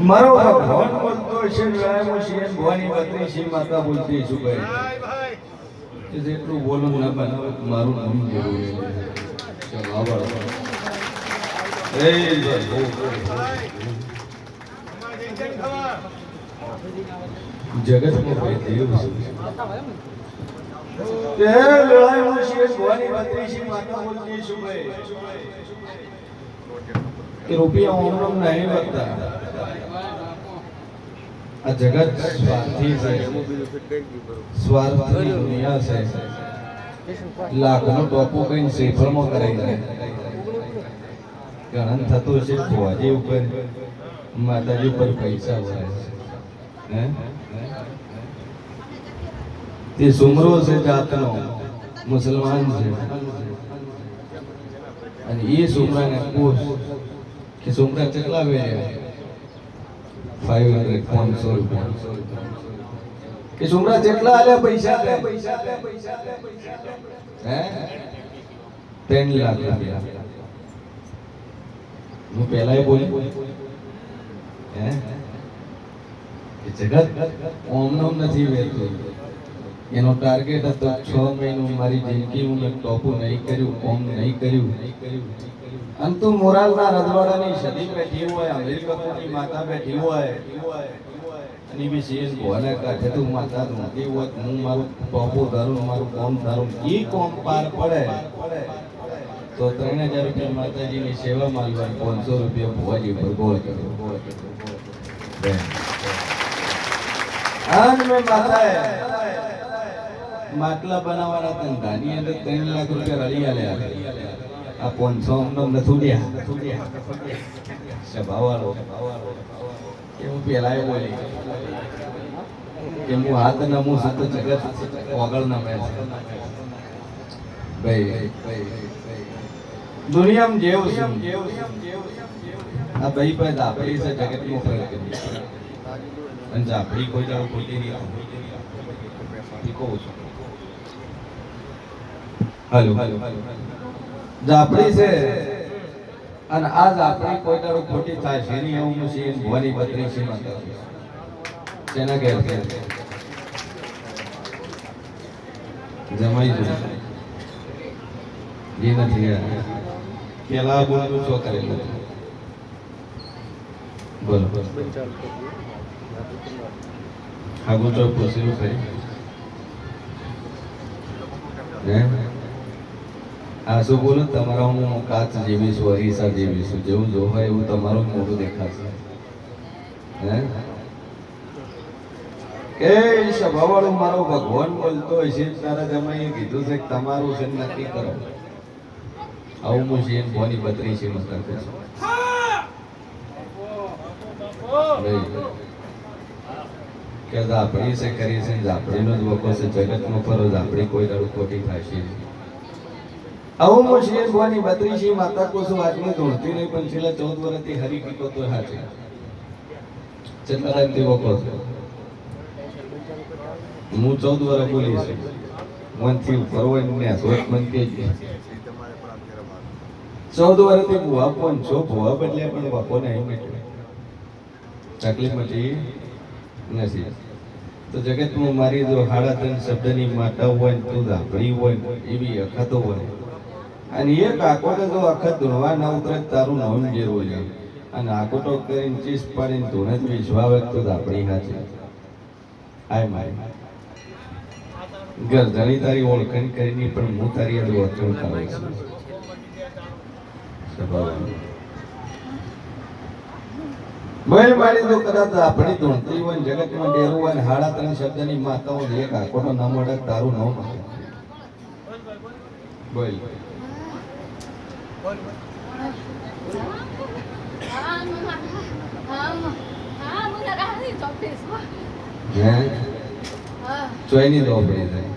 મારો ભગવાન બોલતો છે વ્યાયામો છે ભવાની બત્રી છે માતા બોલતી છું ભાઈ. જેટલું બોલું ના બનાવે મારું નામ જેવું. જગતમાં દેવ છે. રૂપિયા ઓમ નહીં વધતા આ જગત સ્વાર્થી છે. સ્વાર્થની દુનિયા છે. લાખનું ટોપું કઈ સેફરમાં કરાઈ છે ગણન થતું છે ભોજી ઉપર માતાજી ઉપર પૈસા ભરે છે. તે સુમરો છે જાતનો મુસલમાન છે. અને એ સુમરાને પૂછ કે સુમરા કેટલા વેર્યા? ફાઈવ હંડ્રેડ પાંચસો રૂપિયા કે સુમરા જેટલા આલ્યા પૈસા લે હે? ત્રણ લાખ રૂપિયા. હું પહેલા બોલી હે? એ જગત ઓમનો નથી વેરતું એનો ટાર્ગેટ હતો છ મહિનો મારી જિંદગી હું એક ટોપું નહીં કર્યું, કોમ નહીં કર્યું. અને તું મોરાલના રજવાડાની સદી બેઠી હોય અમીર માતા બેઠી હોય અને બી સીએસ ભોને કાઢે તું માતા નથી હોત, હું મારું ટોપો ધારું મારું કોમ ધારું એ કોમ પાર પડે. તો ત્રણ હજાર રૂપિયા માતાજીની સેવા માલવા પાંચસો રૂપિયા ભુવાજી બેન. આજ મેં માતાએ માટલા બનાવવાના ધંધાની અંદર ત્રણ લાખ રૂપિયા રળી આલ્યા આ પાંચસો અમને નથુડિયા સભાવાળો કે હું પેલા બોલી કે હું હાથ નમું છું તો જગત ઓગળ નમે ભાઈ ભાઈ, દુનિયામાં જેવું જેવું આ ભાઈ પાસે આપણી છે જગતનો ફરક કરી અને જાપડી કોઈ દાડો ખોટી નહીં કહું છું. હાલો. જાપડી છે. અને આ જાપડી કોઈ દાડો ખોટી થાય છે એની એવું છે ભવાની બત્રી છે. જમાઈ જો એ નથી. પેલા બોલું છો? કરેલું બોલો આગળ તો પૂછ્યું છે હે? આ શું બોલો? તમારા હું કાચ જેવી છું, અરીસા જેવી છું. જેવું જોવાય એવું તમારું મોઢું દેખાશે. હે? એ સભાવાળો મારો ભગવાન બોલતો છે તારા જમાઈએ કીધું છે કે તમારું છે નક્કી કરો. આવું છે ભોની બત્રી છે મસ્તક છે કે ઝાપડી છે કરી છે ઝાપડીનો જ વખો છે, જગતનો ફરો ઝાપડી કોઈ દાડું ખોટી થાય નહીં. આવું હું શેર ભવાની બત્રી છે, માતા કોસો આજની ધોળતી નહીં, પણ છેલ્લા ચૌદ વર્ષથી હરી કીકો તો હાચે કેટલા ટાઈમથી વખો છે. હું ચૌદ વર્ષ બોલી છું. મનથી હોય ને સોચ મન કે ચૌદ વર્ષથી ભુવા પણ છો ભૂવા બદલે પણ બાપોને એમ તકલીફ મળી નથી. તો જગતમાં મારી જો હાડા ત્રણ શબ્દની માતા હોય તું ધાપડી હોય એવી અખતો હોય અને એક આકોટો જો અખત ધોવા ના ઉતરે તારું નામ જેવું છે. અને આકોટો કરીને ચીસ પાડીને ધોને જ વિશ્વાવે તો આપણી હાચે. આય મારી ઘર ધણી તારી ઓળખાણ કરીને પણ હું તારી યાદ ઓળખણ કરું છું. મેં મારી તો આપણી ધોણતી હોય ને જગતમાં ડેરું હોય ને હાડા ત્રણ શબ્દની માતાઓ ને એક આકોટો ના મળે તો તારું નામ હશે. બોલ હે ચોયની દો પડી જાય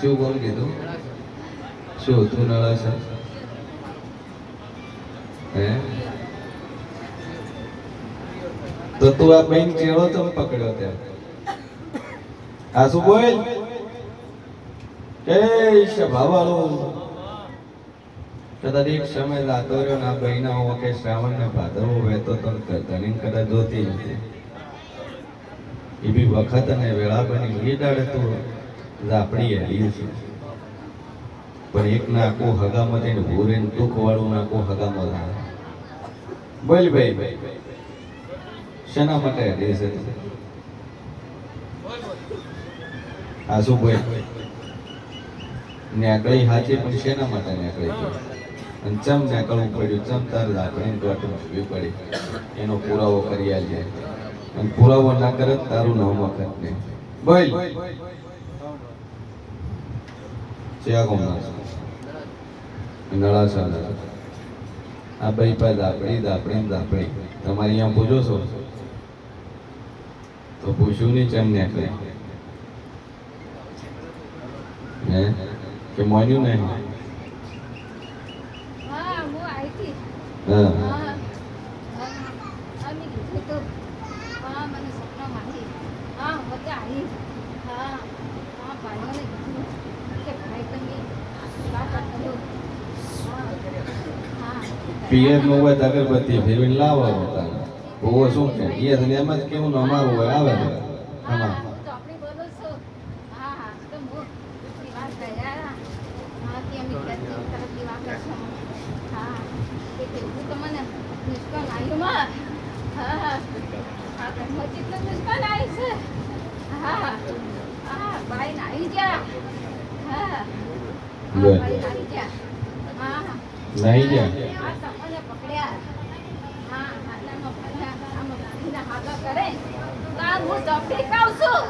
શું કોણ કીધું? શું તું નળા હે? તો તું આ બેન ચેડો તો પકડ્યો ત્યાં? આ શું બોલ? એ ભાવાળો. કદાચ સમય લાતો રહ્યો ના બહેના હો કે શ્રાવણ ને ભાદરવો વહેતો તો ધનિન કદાચ જોતી નથી એ બી વખત અને વેળા બની એ દાડે તો આપણી હેલી છે. પણ એક નાકો હગામાં જઈને ભૂરે દુઃખ વાળું નાકો હગામાં લાવે બોલ ભાઈ. ભાઈ શેના માટે હેલી છે? આ શું ભાઈ? નેકળી હાચી, પણ શેના માટે નેકળી અને ચમ નેકળવું પડ્યું, ચમ તારે લાકડીને દોટ પડી એનો પુરાવો કરી આલીએ. અને પુરાવો ના કરે તારું નામ વખત નહીં. બોલ. ચિયા કોમના નળા સાલા આ ભાઈ પા દાપડી દાપડી દાપડી તમારે અહીંયા પૂછો છો? તો પૂછ્યું નહીં ચમ નેકળી કે માન્યું નહીં હા હું આવી હતી હા હા અમે કીધું તો હા મને સપનામાં આવી હા મજા આવી હા હા ભાઈઓને કીધું કે ભાઈ તમે વાત કરો હા હા પિયરનું હોય તો અગરબત્તી ફેરવીને લાવવા હતા બહુ શું કે એ તો એમ જ કેવું ને અમારું હોય, આવે ને હા આમાં હું તો આપણી બોલું છું હા હા તો હું એટલી વાત કર્યા હા કે અમે ઘરની તરફથી વાત કરશું હા કે કીધું તો મને નિષ્કામ આવ્યું માં હા હા હા ઘરમાં જેટલું નિષ્કામ આવી છે હા હા ભાઈ ને આવી ગયા હા હા લે. ભાઈ આવી ગયા હા હા નહીં ગયા આ તમને પકડ્યા હા હાથામાં ફર્યા આમ ગાડીના હાથા કરે તો આ હું ચોપડી ખાઉં છું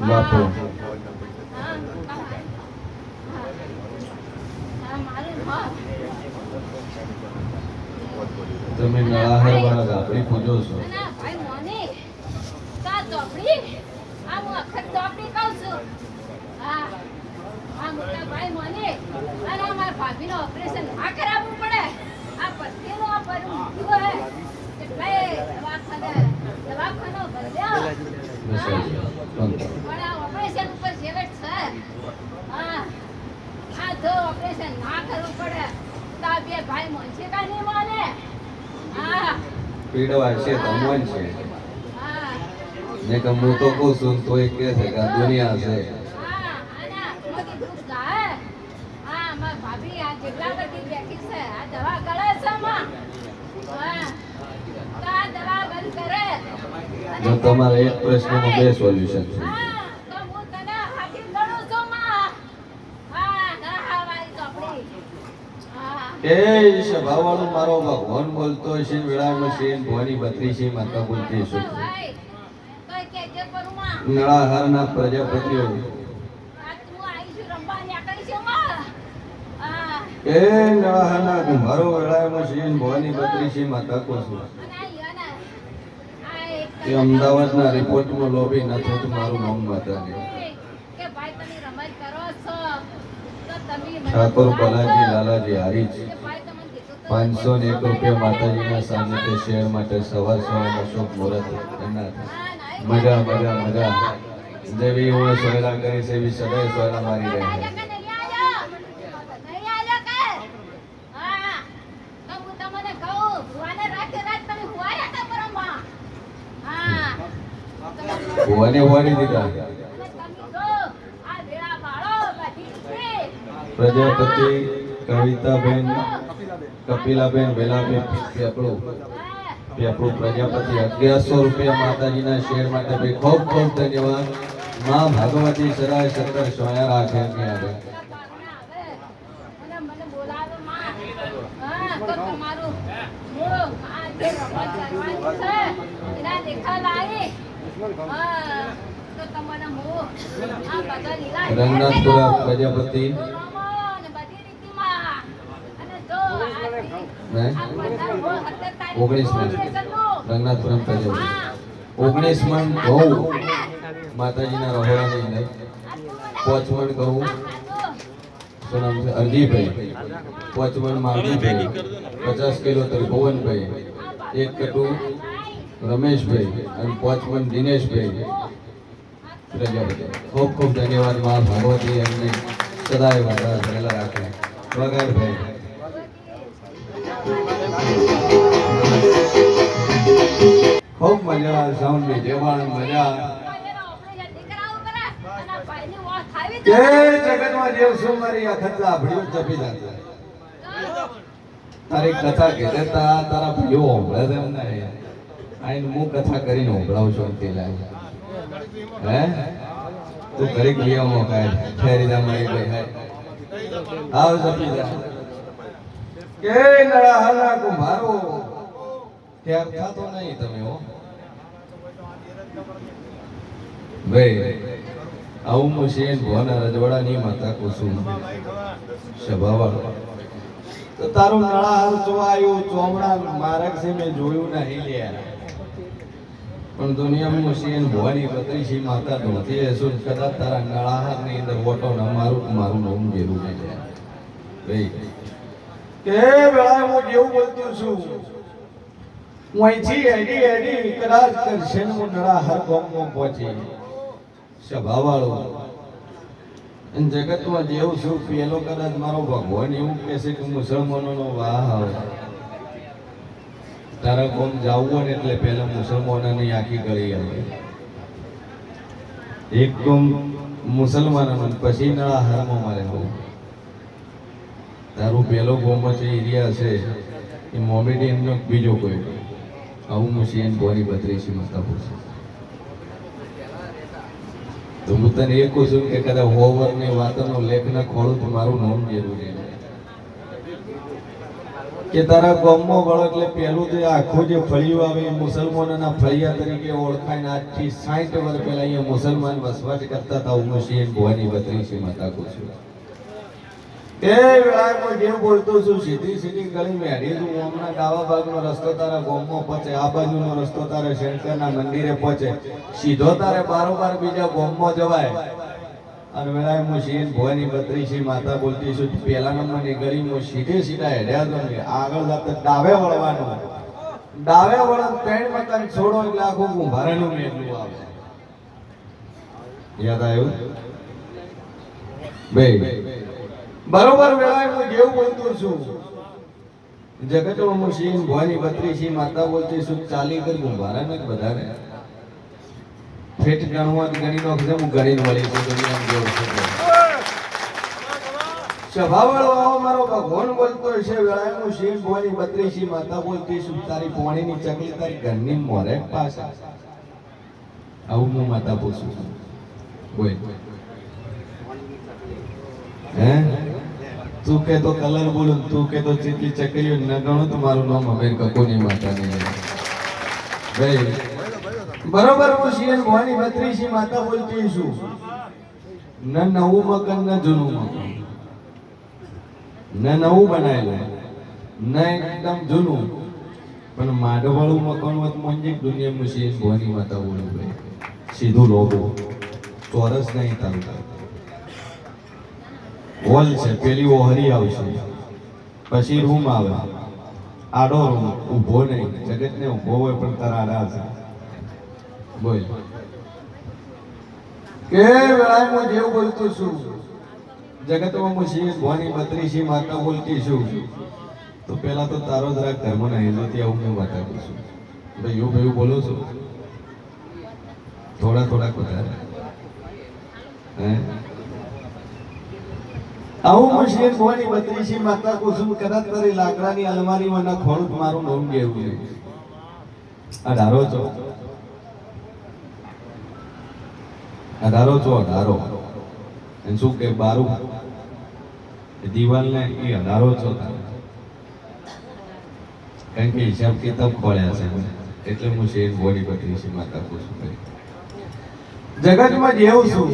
બાપુ હા મારું હા. તમે નળાહર વાળા ગાપડી પૂજો છો. ના ભાઈ મોને કા ચોપડી આ હું અખત ચોપડી ખાઉં છું. હા આ મોટા ભાઈ મોને અને આ મારા ભાભીનું ઓપરેશન ઉપર છેવટ છે. હા આ જો ઓપરેશન ના કરવું પડે. તો બે ભાઈ મોનશે કા નહીં મોને હા. પીડવા છે તો મન છે. ને કે હું તો કહું છું તો એ કહે છે કે દુનિયા છે. ભાભી આ જેટલા બધી બેઠી છે આ દવા ગળે છે માં. હા. દવા બંધ કરે. તમારે એક પ્રશ્નમાં બે સોલ્યુશન છે હા તો હું તને હાથી લડું છું માં હા ના હાવાય ચોપડી હા એ સભાવાળો મારો ભગવાન બોલતો છે વેળામાં છે ને ભવાની બત્રીસી માતા બોલતી છે નળાહારના પ્રજાપતિઓ. છું છું એ નળાહારના કુંભારો વેળામાં છે ને ભવાની માતા કો છું આ એક એ અમદાવાદના રિપોર્ટમાં લોબી નથી થતું, મારું નામ માતા કે ભાઈ તમે રમત કરો છો તો તમે મને ઠાકોર. બલાજી લાલાજી હારીજ પાંચસો ને એક રૂપિયા માતાજીના સાનિધ્ય શેર માટે સવાર સવારમાં શુભ મુહૂર્ત એમના મજા મજા મજા જેવી હું સોયલા કરી છે એવી સદાય સોયલા મારી રહે આજા કે નહીં આજા? નહીં આજા કે? હા, તો હું તમને કહું, ભુવાને રાતે રાત તમે હુવાયા હતા બરોબર? હા. તમે ભુવાને હોવાની દીધા અને તમે જો, આ વેળા બાળો બધી રીતે. પ્રજાપતિ કવિતાબેન, કપિલાબેન વેલાબેન પેપડું. પેપડું પ્રજાપતિ અગિયારસો રૂપિયા માતાજીના શેર માટે ભાઈ ખૂબ ખૂબ ધન્યવાદમાં ભગવતી સરાય સત્તર સોયા રાખે રંગનાથપુરા આગળ ઓગણીસમાં ઓપરેશનનું. રંગનાથપુરમ હા ઓગણીસ મણ માતાજીના રહોડાની અંદર. પોચમણ મણ ખાધું. શું નામ છે? અરજીભાઈ. પાંચ મણ પચાસ કિલો ત્રિભુવનભાઈ એક કટુ રમેશભાઈ અને પાંચ દિનેશભાઈ. ખૂબ ખૂબ ધન્યવાદ મા ભગવતી એમને. સદાય વાદા ભરેલા રાખે. વગાડભાઈ ખૂબ મજા સાઉન્ડની જેવાણ મજા. તારી કથા કીધે તારા ભાઈઓ હોંભળે છે હું કથા કરીને હોંભળાવું છું તે લાગે હે? તું ઘડીક લીઓમાં કાય ફેરી જા મારી કે નળા હાલા કુંભારો. ત્યાર થાતો નહીં તમે હો. ભાઈ આવું મુશેન ભોના રજવાડાની માતા કુસુમ સભાવાળો. તો તારું નળાહાર આવ્યું ચોમડા મારક છે મેં જોયું નહીં લ્યા પણ દુનિયામાં મુશેન ભવાની બત્રીસી માતા નહોતી હશું કદાચ તારા નળાહારની અંદર ઓટો ન મારું મારું જેવું નહીં લ્યા ભાઈ કે વેળા, હું જેવું બોલતું છું. હું અહીંથી એડી એડી કદાચ કરશે હું નળાહાર ગામમાં પહોંચી. સ્વભાવવાળો અને જગતમાં જેવું છું, પેલો કદાચ મારો ભગવાન એવું કહેશે કે મુસલમાનોનો વાહ આવે. તારા કોમ જાવું હોય ને એટલે પહેલા મુસલમાનોની આખી ગળી આવે. એક કોમ મુસલમાનો પછી નળા હારમાં મારે બહુ. તારું પહેલો કોમ છે એરિયા છે. એ મોમેડિયનનો બીજો કોઈ. આવું મુશિયન બોરી બત્રીસી મસ્તા છે. તો હું તને એ કહું છું કે કદાચ હોવર ને વાતનો લેખ ન ખોલું તો મારું નામ જરૂરી કે તારા ગમો વળો એટલે પહેલું જે આખું જે ફળિયું આવે એ મુસલમાનોના ફળિયા તરીકે ઓળખાય આજથી સાઠ વર્ષ પહેલા અહીંયા મુસલમાન વસવાટ કરતા હતા, હું શેખ ભવાની બત્રીસી માતા કહું છું. એ વેળાએ જેવું બોલતો છું, સીધી સીધી ગળી મેળી છું હમણાં ડાવા ભાગનો રસ્તો તારા ગામમાં પહોંચે, આ બાજુનો રસ્તો તારે શંકરના મંદિરે પહોંચે. સીધો તારે બારોબાર બીજા ગામમાં જવાય. અને વેળાએ હું શીન ભવાની બત્રીસી માતા બોલતી છું. પહેલા નંબરની ગળીમાં સીધે સીધા હેડ્યા તો આગળ જતા ડાબે વળવાનું. ડાબે વળન ત્રણ મકાન છોડો એટલે આખું કુંભારાનું મેલું આવે. યાદ આવ્યું? ભાઈ બરોબર વેળાએ હું જેવું બોલતો છું. જગતમાં હું સિંહ ભવાની બત્રીસી માતા બોલતી છું, ચાલી કરી હું ભારે ને બધાને ફેટ ગણવા ગણી નો હું ગણી વળી છું દુનિયા જેવું. સ્વભાવવાળો આવો, મારો ભગવાન બોલતો છે વેળાએ હું સિંહ ભવાની બત્રીસી માતા બોલતી છું, તારી પોણીની ચકલી તારી ઘરની મોરે પાછા. આવું હું માતા પૂછું છું. બોલ. હે? તું કે તો કલર બોલું તું કે તો જેટલી ચકરીઓ ન ગણો તો મારું નામ હવે કકોની માતા નહીં ભાઈ, બરોબર હું શિયર ભવાની બત્રીસી માતા બોલતી છું. ન નવું મકન, ન જૂનું મકન. ન નવું બનાવેલું, ન એકદમ જૂનું. પણ માડવાળું મકાન હોત મંજે દુનિયામાં શિયન ભવાની માતા બોલું ભાઈ. સીધું લોગો. ચોરસ નહીં તારું હોલ છે, પેલી ઓહરી આવશે. પછી રૂમ આવે. આડો રૂમ, ઊભો નહીં. જગતને ઊભો હોય પણ તારા આડા છે. બોલ. કે વેળાએ હું જેવું બોલતો છું. જગતમાં હું શિવ, ભવાની બત્રીસી માતા બોલતી છું. તો પેલા તો તારો જરાક ધર્મ હિંદુથી આવું હું કહું છું. ભાઈ એવું ભાઈ બોલો છું. થોડા થોડાક વધારે. હે? આવું શેખ ભવાની બત્રીસી માતા કુસુમ કદાચ તારી લાકડાની અલમારીમાં ના તો મારું નામ ગેવું છે અઢારો છો. અઢારો છો અઢારો અને શું કે બારું? દિવાલને એ અઢારો છો. કારણ કે હિસાબ કિતાબ ખોળ્યા છે એટલે હું શેખ ભવાની બત્રીસી માતા કુસુમ જગતમાં જેવું છું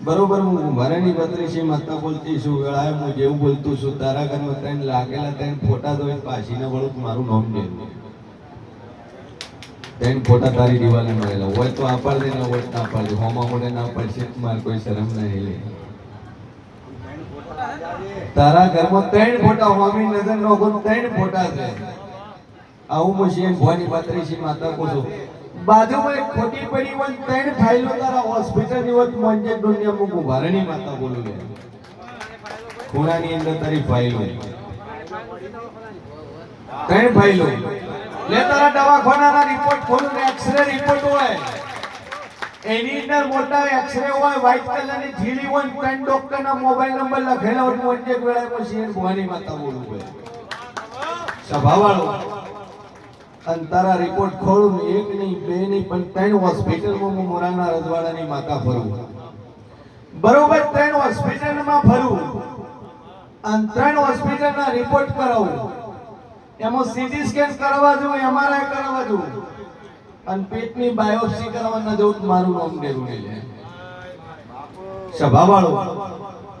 બરોબર, હું મારાની બત્રીસી માતા બોલતી છું વેળાએ હું જેવું બોલતું છું, તારા ઘરમાં ત્રણ લાગેલા ત્રણ ફોટા દોઈ પાછી ના વળું મારું નામ દે ત્રણ ફોટા તારી દિવાલે મળેલા હોય તો આ પાડ ના હોય ના પાડ. દે હોમા મોડે ના પડશે મારે કોઈ શરમ નહીં લે તારા ઘરમાં ત્રણ ફોટા હોમી નજર નો ત્રણ ફોટા છે. આવું પછી એમ ભવાની બત્રીસી માતા કહું છું બાજુમાં એક ખોટી પડી હોય ત્રણ ફાઇલો તારા હોસ્પિટલની હોય મંજે દુનિયા મુકું ભારણી માતા બોલું લે ખૂણાની અંદર તારી ફાઇલો. ત્રણ ફાઇલો. લે તારા દવાખાનાના રિપોર્ટ ખોલું ને એક્સરે રિપોર્ટ હોય. એની અંદર મોટા એક્સરે હોય વ્હાઈટ કલરની થીલી હોય ત્રણ ડોક્ટરના મોબાઈલ નંબર લખેલા હોય એક વેળા પછી ભવાની માતા બોલવું હોય સભાવાળો અને તારા રિપોર્ટ ખોલું એક નહીં, બે નહીં, પણ ત્રણ હોસ્પિટલમાં હું મોરાના રજવાડાની માતા ફરું. બરોબર, ત્રણ હોસ્પિટલમાં ફરું. અને ત્રણ હોસ્પિટલના રિપોર્ટ કરાવું. એમાં સીટી સ્કેન કરવા જવું એમઆરઆઈ કરવા જવું. અને પેટની બાયોપ્સી કરવા ન જવું મારું નામ જરૂરી છે સભાવાળો.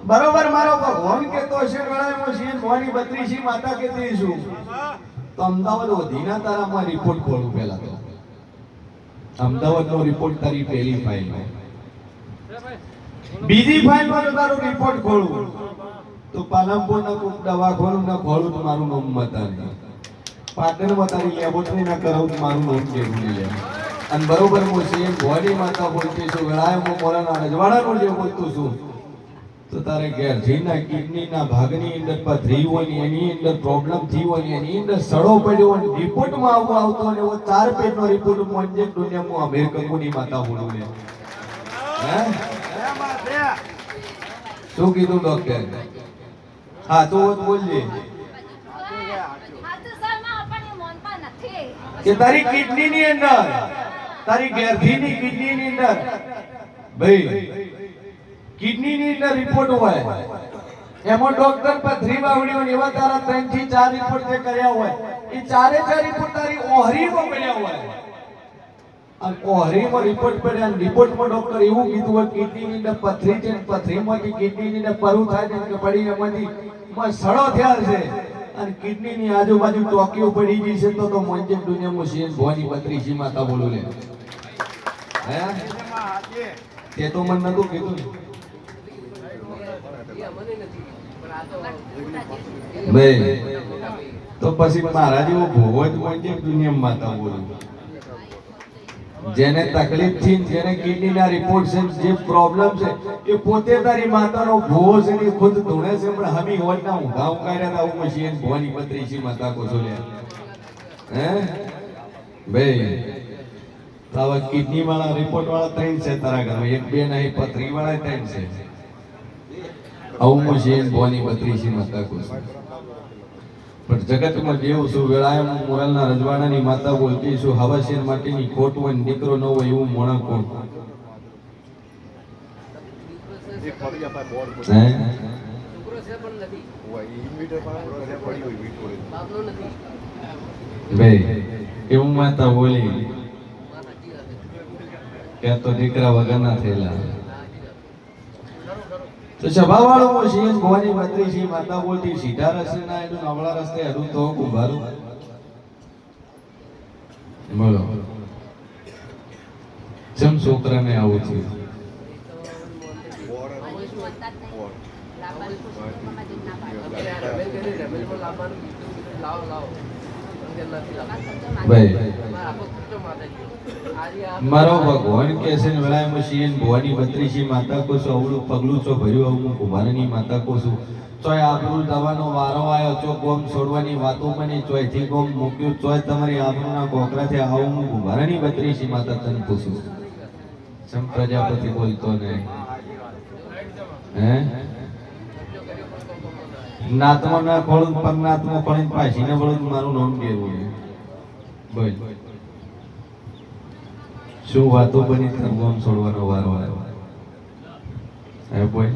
બરોબર, મારો ભગવાન કેતો છે વેળામાં છે મોની બત્રીસી માતા કેતી છું તો અમદાવાદ વધીના તારામાં રિપોર્ટ ખોલું પહેલા તો. અમદાવાદનો રિપોર્ટ તારી પહેલી ફાઇલ બીજી ફાઇલમાં જો તારો રિપોર્ટ ખોલું. તો પાલનપુરના કોઈક દવાખાનું ના ખોલું તો મારું નામ મતા નહીં પાટણમાં તારી લેબોરેટરી ના કરાવું તો મારું નામ જરૂરી છે અને બરોબર હું સીએમ ભવાની માતા બોલતી છું વેળાએ હું મોરાના રજવાડાનું જે બોલતું છું. તો તારે ઘેર જેના કિડનીના ભાગની અંદર પથરી હોય ને એની અંદર પ્રોબ્લેમ થઈ હોય ને એની અંદર સડો પડ્યો હોય રિપોર્ટમાં આવું આવતો ને એવો ચાર પેજનો રિપોર્ટ મોંજે દુનિયા હું અમીર કંકુની માતા બોલું ને. હે? શું કીધું ડોક્ટર હા, તો બોલજે. હા કે તારી કિડની ની અંદર, તારી ગેરધીની કિડની ની અંદર. ભાઈ કિડની ની અંદર રિપોર્ટ હોય. એમાં ડોક્ટર પથરી બાવડી હોય એવા તારા ત્રણથી ચાર રિપોર્ટ જે કર્યા હોય એ ચારે ચાર રિપોર્ટ તારી ઓહરીમાં પડ્યા હોય. ઓહરીમાં રિપોર્ટ પડ્યા રિપોર્ટમાં ડોક્ટર એવું કીધું હોય કિડની અંદર પથરી છે પથરીમાં પથરીમાંથી કિડની ની અંદર પરું થાય છે કે પડી એમાંથી સડો થયા છે. અને કિડનીની આજુબાજુ ટોકીઓ પડી ગઈ છે તો તો મોંજે દુનિયામાં છે ભવાની માતા બોલું લે. હે? તે તો મને નતું કીધું. ભાઈ તો પછી મારા જેવો ભોગો દુનિયામાં માતા બોલું જેને તકલીફથી જેને કિડની ના રિપોર્ટ છે, જે પ્રોબ્લેમ છે, એ પોતે તારી માતાનો ભોવો છે ને ખુદ ધૂણે છે, પણ હમી હોય ના ઊંઘા ઉકાર્યા તા હું મશીન ભવાની પત્રીસી માતા કો છો લે. હે? ભાઈ તાવા કિડની વાળા રિપોર્ટ વાળા ત્રણ છે તારા ઘરમાં, એક બે નહીં પત્રી વાળા ત્રણ છે. આવું મશીન ભવાની છે માતા કો પણ જગતમાં જેવું છું વેળાએ મોરલના રજવાડાની માતા બોલતી છું હવાશેર માટેની ખોટ હોય દીકરો ન હોય એવું મોણા કોણ? એવું માતા બોલી. કે તો દીકરા વગરના થયેલા. તો સભાવાળો સિંહ ભવાની મંત્રી છે માતા બોલતી સીધા રસ્તે ના એનું નવળા રસ્તે હરું તો કુંભારું બોલો. જેમ છોકરાને આવું થયું લાવ જ ભાઈ, મારો ભગવાન કે છે ને, વેળાએ મશીન, ભવાની બત્રીસી માતા કો છો, અવળું પગલું છો, ભર્યું હું કુંભારની માતા કો છું. ચોય આબરૂ દવાનો વારો આવ્યો ચો ગોમ છોડવાની વાતો મને ચોયથી ગોમ મૂક્યું ચોય તમારી આબરૂના કોકરાથી આવું હું કુંભારની બત્રીસી માતા તને પૂછું સમ પ્રજાપતિ બોલતો નહીં. હે? નાતમાં ના ખોળું પરનાતમાં ખોળીને પાછી વળું મારું નામ કેવું છે. બોલ. શું વાતો બની તરગોમ છોડવાનો વારો આવ્યો? બોલ.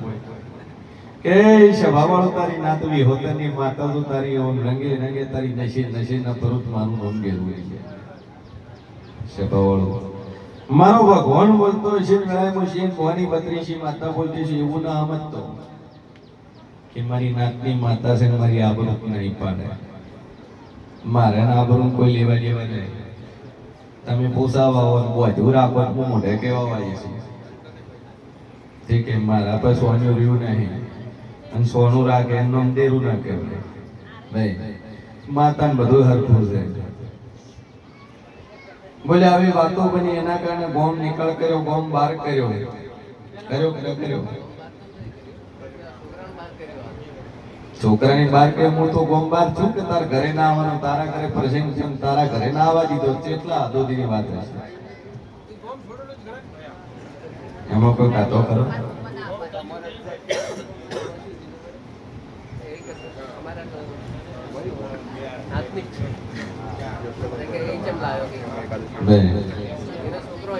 કે સભાવાળો તારી નાતવી હોતની માતા તો તારી ઓમ રંગે રંગે તારી નશે નશે ના પરોત મારું નામ કેવું છે. સભાવાળો. મારો ભગવાન બોલતો છે વેળાએ મુશીન ભવાની બત્રીસી માતા બોલતી છે એવું ના સમજતો કે મારી નાતની માતા છે મારી આબરૂ નહીં પાડે. મારે આબરૂ કોઈ લેવા દેવા નહીં. તમે પોસાવા હો બોધું રાખો હું મોઢે કેવા વાળી છે. તે કે મારા પર સોનું રહ્યું નહીં. અને સોનું રાખે એમનું દેરું ના કહેવાય. ભાઈ માતાને બધું હરખું છે. બોલે આવી વાતો બની. એના કારણે બોમ્બ નીકળ કર્યો, બોમ્બ બહાર કર્યો. કર્યો કર્યો કર્યો. છોકરાની બાર કે હું તો ગોમ બાર છું કે તારા ઘરે ના આવવાનું તારા ઘરે પ્રસંગ છે તારા ઘરે ના આવવા દીધો કેટલા અધોધીની વાત રહેશે એમાં કોઈ કાતો ખરો? આત્મિક છે કે એ કેમ લાવ્યો કે બે છોકરો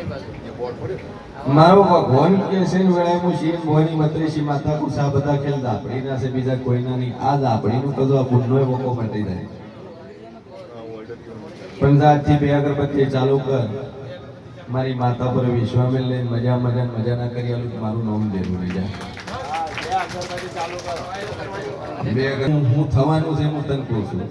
મારો ભગવાન કે છે વેળાએ હું શિવ મોહની મત્રેશી માતા કુસા બધા ખેલ દાપડીના છે, બીજા કોઈના નહીં. આ દાપડીનું કદું આ પુણ્યનો મોકો મટી જાય. આજથી બે અગરબત્તી ચાલુ કર. મારી માતા પર વિશ્વામેલ લઈ મજા મજા મજા ના કરી આલું મારું નામ જરૂર જાય બે હું થવાનું છે, હું તને કહું છું.